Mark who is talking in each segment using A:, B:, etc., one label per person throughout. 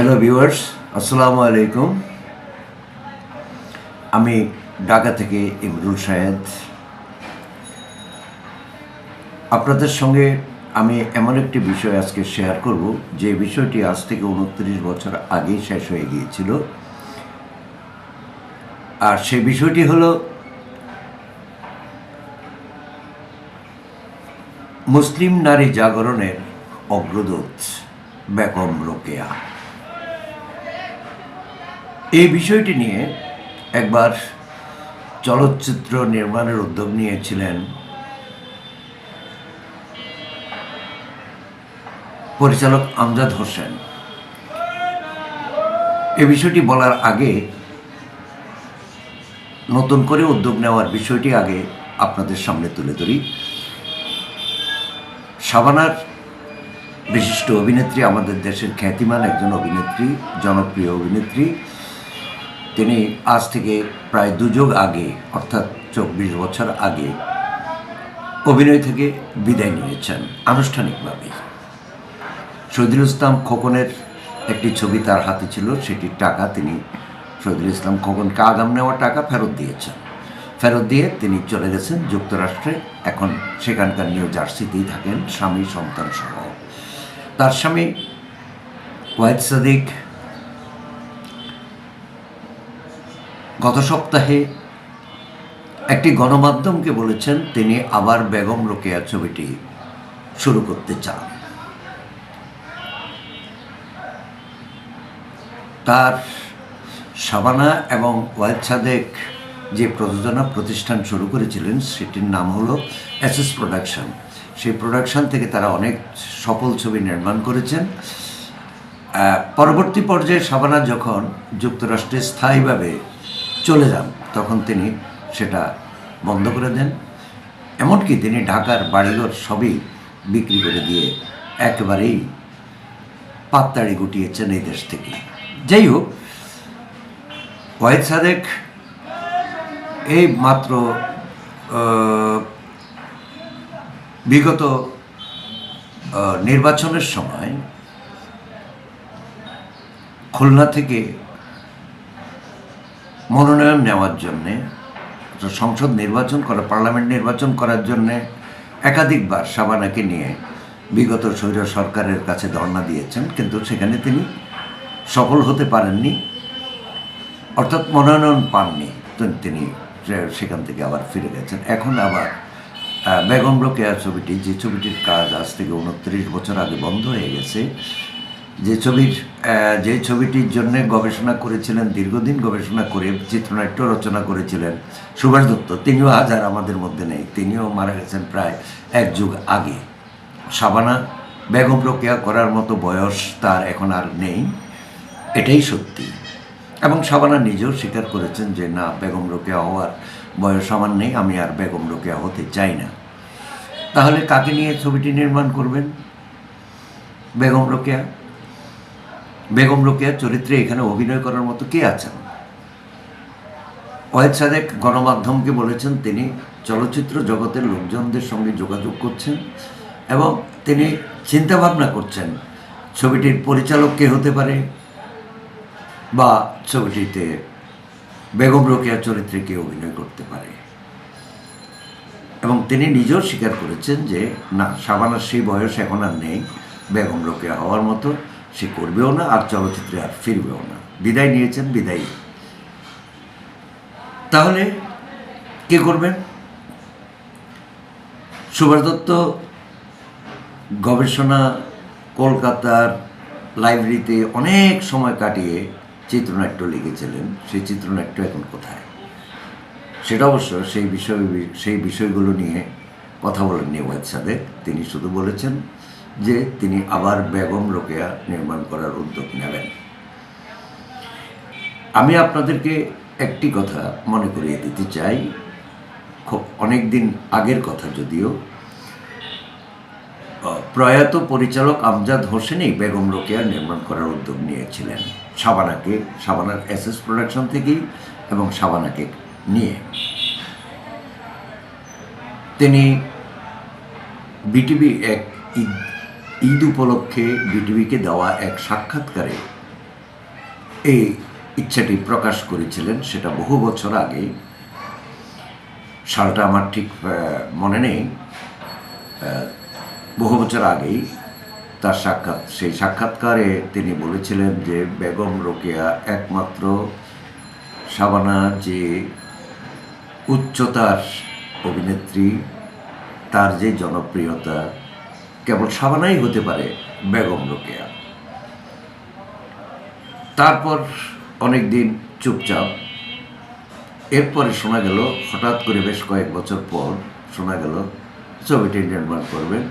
A: Hello viewers আসসালামু আলাইকুম আমি ঢাকা থেকে ইমরুল শাহেদ। আপনাদের সঙ্গে আমি এমন একটি বিষয় আজকে শেয়ার করব, যে বিষয়টি আজ থেকে উনত্রিশ বছর আগেই শেষ হয়ে গিয়েছিল। আর সেই বিষয়টি হলো, মুসলিম নারী জাগরণের অগ্রদূত বেগম রোকেয়া। এই বিষয়টি নিয়ে একবার চলচ্চিত্র নির্মাণের উদ্যোগ নিয়েছিলেন পরিচালক আমজাদ হোসেন। এ বিষয়টি বলার আগে নতুন করে উদ্যোগ নেওয়ার বিষয়টি আগে আপনাদের সামনে তুলে ধরি। সাবানার বিশিষ্ট অভিনেত্রী, আমাদের দেশের খ্যাতিমান একজন অভিনেত্রী, জনপ্রিয় অভিনেত্রী তিনি আজ থেকে প্রায় দুযোগ আগে, অর্থাৎ চব্বিশ বছর আগে, অভিনয় থেকে বিদায় নিয়েছেন আনুষ্ঠানিকভাবে। শহীদুল ইসলাম খোকনের একটি ছবি তার হাতে ছিল সেটির টাকা তিনি শহীদুল ইসলাম খোকনকে আগাম নেওয়া টাকা ফেরত দিয়েছেন। ফেরত দিয়ে তিনি চলে গেছেন যুক্তরাষ্ট্রে, এখন সেখানকার নিউ জার্সিতেই থাকেন স্বামী সন্তান সহ তার স্বামী ওয়াহিদ সাদিক গত সপ্তাহে একটি গণমাধ্যমকে বলেছেন তিনি আবার বেগম রোকেয়া ছবিটি শুরু করতে চান। তার সাবানা এবং ওয়াহিদ সাদেক যে প্রযোজনা প্রতিষ্ঠান শুরু করেছিলেন, সেটির নাম হলো এসএস প্রোডাকশন। সেই প্রোডাকশন থেকে তারা অনেক সফল ছবি নির্মাণ করেছেন। পরবর্তী পর্যায়ে সাবানা যখন যুক্তরাষ্ট্রে স্থায়ীভাবে চলে যান। তখন তিনি সেটা বন্ধ করে দেন। এমনকি তিনি ঢাকার বাড়িঘর সবই বিক্রি করে দিয়ে একেবারেই পাত্তাড়ি গুটিয়েছেন এই দেশ থেকে। যাই হোক, ওয়াহিদ সাদেক এই মাত্র বিগত নির্বাচনের সময় খুলনা থেকে মনোনয়ন নেওয়ার জন্যে সংসদ নির্বাচন করা, পার্লামেন্ট নির্বাচন করার জন্যে একাধিকবার সাবানাকে নিয়ে বিগত স্বৈর সরকারের কাছে ধর্ণা দিয়েছেন, কিন্তু সেখানে তিনি সফল হতে পারেননি। অর্থাৎ মনোনয়ন পাননি তিনি সেখান থেকে আবার ফিরে গেছেন। এখন আবার বেগম রোকেয়া ছবিটি, যে ছবিটির কাজ আজ থেকে উনত্রিশ বছর আগে বন্ধ হয়ে গেছে যে ছবির যে ছবিটির জন্য গবেষণা করেছিলেন, দীর্ঘদিন গবেষণা করে চিত্রনাট্য রচনা করেছিলেন সুভাষ দত্ত। তিনিও আজ আর আমাদের মধ্যে নেই। তিনিও মারা গেছেন প্রায় এক যুগ আগে। সাবানা বেগম রোকেয়া করার মতো বয়স তার এখন আর নেই। এটাই সত্যি। এবং সাবানা নিজেও স্বীকার করেছেন যে, না, বেগম রোকেয়া হওয়ার বয়স আমার নেই, আমি আর বেগম রোকেয়া হতে চাই না। তাহলে কাকে নিয়ে ছবিটি নির্মাণ করবেন? বেগম রোকেয়া? বেগম রোকেয়ার চরিত্রে এখানে অভিনয় করার মতো কে আছেন? ওয়েদ সাদেক গণমাধ্যমকে বলেছেন তিনি চলচ্চিত্র জগতের লোকজনদের সঙ্গে যোগাযোগ করছেন এবং তিনি চিন্তাভাবনা করছেন ছবিটির পরিচালক কে হতে পারে বা ছবিটিতে বেগম রোকেয়া চরিত্রে কে অভিনয় করতে পারে। এবং তিনি নিজেও স্বীকার করেছেন যে, না, সাবানার সেই বয়স এখন আর নেই বেগম রোকেয়া হওয়ার মতো। সে করবেও না আর চলচ্চিত্রে আর ফিরবেও না। বিদায় নিয়েছেন, বিদায়। তাহলে কে করবেন? সুভাষ দত্ত, গবেষণা, কলকাতার লাইব্রেরিতে অনেক সময় কাটিয়ে চিত্রনাট্য লিখেছিলেন। সেই চিত্রনাট্য এখন কোথায়? সেটা অবশ্য সেই বিষয়, সেই বিষয়গুলো নিয়ে কথা বলেননি ওয়াদ সাদেক তিনি শুধু বলেছেন যে তিনি আবার বেগম রোকেয়া নির্মাণ করার উদ্যোগ নেবেন। আমি আপনাদেরকে একটি কথা মনে করিয়ে দিতে চাই। খুব অনেক দিন আগের কথা যদিও। প্রয়াত পরিচালক আমজাদ হোসেনই বেগম রোকেয়া নির্মাণ করার উদ্যোগ নিয়েছিলেন। সাবানাকে সাবানার এস এস প্রোডাকশন থেকেই এবং সাবানাকে নিয়ে। তিনি বিটিভি এক ঈদ উপলক্ষে বিটিভিকে দেওয়া এক সাক্ষাৎকারে এই ইচ্ছাটি প্রকাশ করেছিলেন। সেটা বহু বছর আগে। সালটা আমার ঠিক মনে নেই। বহু বছর আগেই তার সাক্ষাৎ, সেই সাক্ষাৎকারে তিনি বলেছিলেন যে, বেগম রোকেয়া একমাত্র শাবানা যে উচ্চতার অভিনেত্রী। তার যে জনপ্রিয়তা কেবল সাবানাই হতে পারে বেগম রোকেয়া। তারপর অনেক দিন চুপচাপ। এরপরে শোনা গেল, হঠাৎ করে বেশ কয়েক বছর পর শোনা গেল, ছবিটি নির্মাণ করবেন,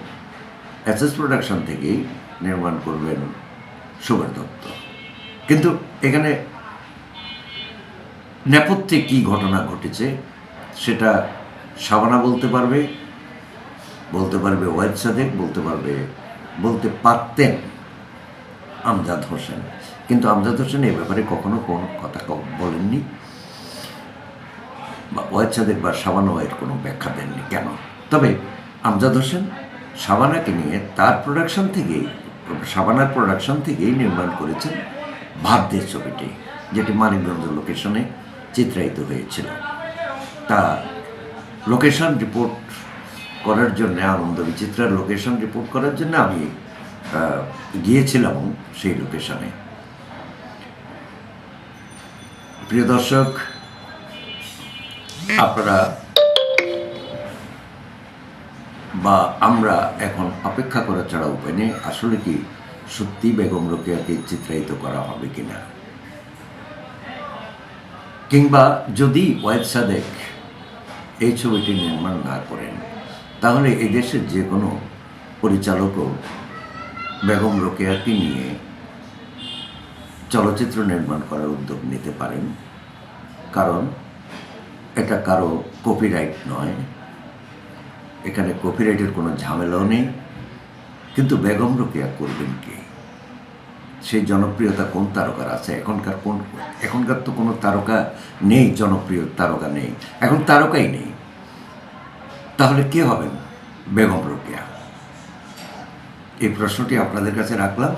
A: এসএস প্রোডাকশন থেকেই নির্মাণ করবেন সুবর দত্ত। কিন্তু এখানে নেপথ্যে কী ঘটনা ঘটেছে, সেটা সাবানা বলতে পারবে বলতে পারবে ওয়াইদ সাদেক বলতে পারবে, বলতে পারতেন আমজাদ হোসেন। কিন্তু আমজাদ হোসেন এ ব্যাপারে কখনো কোনো কথা বলেননি বা ওয়াইদ সাদেক বা সাবানা ওয়ের কোনো ব্যাখ্যা দেননি। কেন? তবে আমজাদ হোসেন সাবানাকে নিয়ে তার প্রোডাকশন থেকেই সাবানার প্রোডাকশন থেকেই নির্মাণ করেছেন ভারতের ছবিটি, যেটি মানিকগঞ্জ লোকেশনে চিত্রায়িত হয়েছিল। তা লোকেশন রিপোর্ট করার জন্য আনন্দ, বিচিত্রার লোকেশন রিপোর্ট করার জন্য আমি গিয়েছিলাম সেই লোকেশনে প্রিয় দর্শক, আপনারা বা আমরা এখন অপেক্ষা করা ছাড়া উপায় নেই, আসলে কি সত্যি বেগম রোকেয়াকে চিত্রায়িত করা হবে কিনা? কিংবা যদি ওয়াইদ সাদেক এই ছবিটি নির্মাণ না করেন তাহলে এদেশের যে কোনো পরিচালকও বেগম রোকেয়াকে নিয়ে চলচ্চিত্র নির্মাণ করার উদ্যোগ নিতে পারেন। কারণ এটা কারও কপিরাইট নয়। এখানে কপিরাইটের কোনো ঝামেলাও নেই। কিন্তু বেগম রোকেয়া করবেন কে? সেই জনপ্রিয়তা কোন তারকার আছে? এখনকার কোন এখনকার তো কোনো তারকা নেই, জনপ্রিয় তারকা নেই। এখন তারকাই নেই। তাহলে কে হবেন? বেগম রোকেয়া। এই প্রশ্নটি আপনাদের কাছে রাখলাম।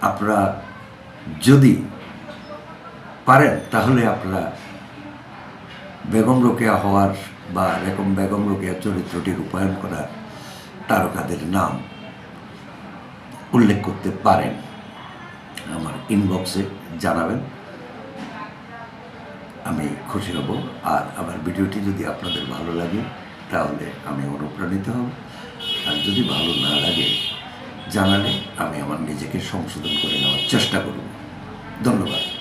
A: আপনারা যদি পারেন, তাহলে আপনারা বেগম রোকেয়া হওয়ার বা এরকম বেগম রোকেয়া চরিত্রটি রূপায়ণ করার তারকাদের নাম উল্লেখ করতে পারেন। আমার ইনবক্সে জানাবেন। আমি খুশি হব। আর আমার ভিডিওটি যদি আপনাদের ভালো লাগে তাহলে আমি অনুপ্রাণিত হব। আর যদি ভালো না লাগে, জানালে আমি আমার নিজেকে সংশোধন করে নেওয়ার চেষ্টা করব। ধন্যবাদ।